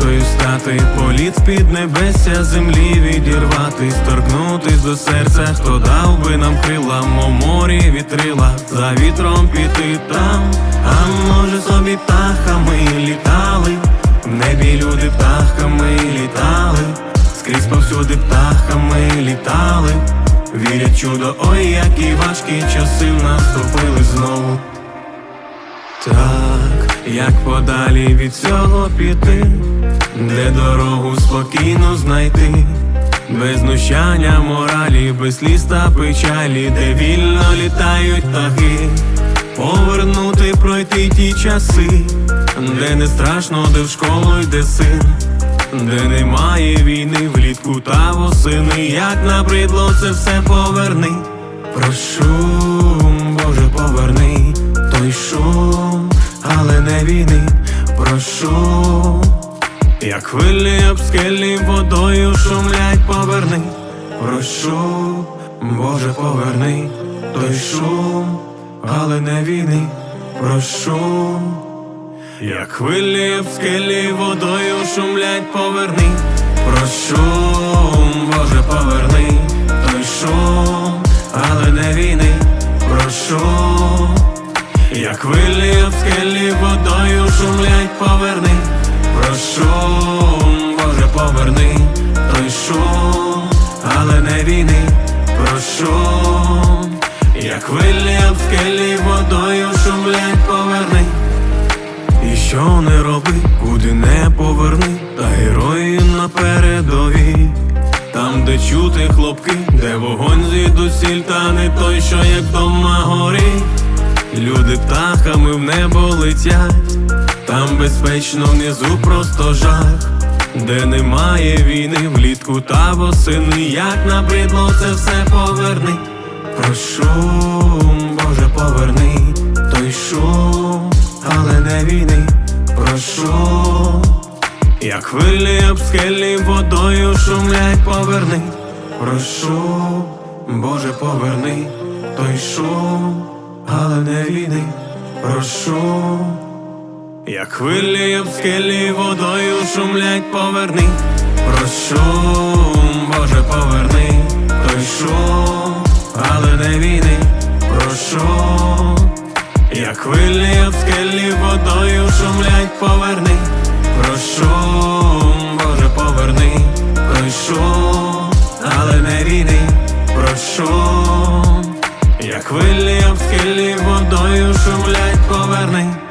пташкою стати, політ під небесся землі відірвати, торкнутись до серця, хто дав би нам крила, мов морі вітрила, за вітром піти там, а може собі птахами літали, в небі люди птахами літали, скрізь повсюди птахами літали, вірять чудо, ой, які важкі часи наступили знову. Так, як подалі від цього піти, де дорогу спокійно знайти, без знущання моралі, без сліз печалі, де вільно літають птахи, повернути пройти ті часи, де не страшно, де в школу йде син, де немає війни влітку та восени, як набридло це все поверни. Прошу, Боже, поверни той шум, але не війни, прошу, як хвилі об скелі водою шумлять, поверни, прошу, Боже, поверни той шум, але не війни, прошу, як хвилі об скелі водою шумлять, поверни, прошу, як хвилі об скелі водою шумлять, поверни, прошу, Боже, поверни той шум, але не війни, прошу, як хвилі об скелі водою шумлять, поверни. І що не роби, куди не поверни, та герої на передовій. Там, де чути хлопки, де вогонь звідусіль, та не той, що як дома горить. Люди птахами в небо летять, там безпечно внизу просто жах, де немає війни влітку та восени, як набридло це все поверни. Прошу, Боже, поверни. Той шум, але не війни, прошу, як хвилі об скелі водою шумлять, поверни, прошу, Боже, поверни. Той шум, але не війни, прошу, як хвилі об скелі водою шумлять, поверни, прошу, Боже, поверни. Той шум, але не війни, прошу, як хвилі об скелі водою шумлять, поверни, прошу, як хвилі об скелі водою шумлять, поверни.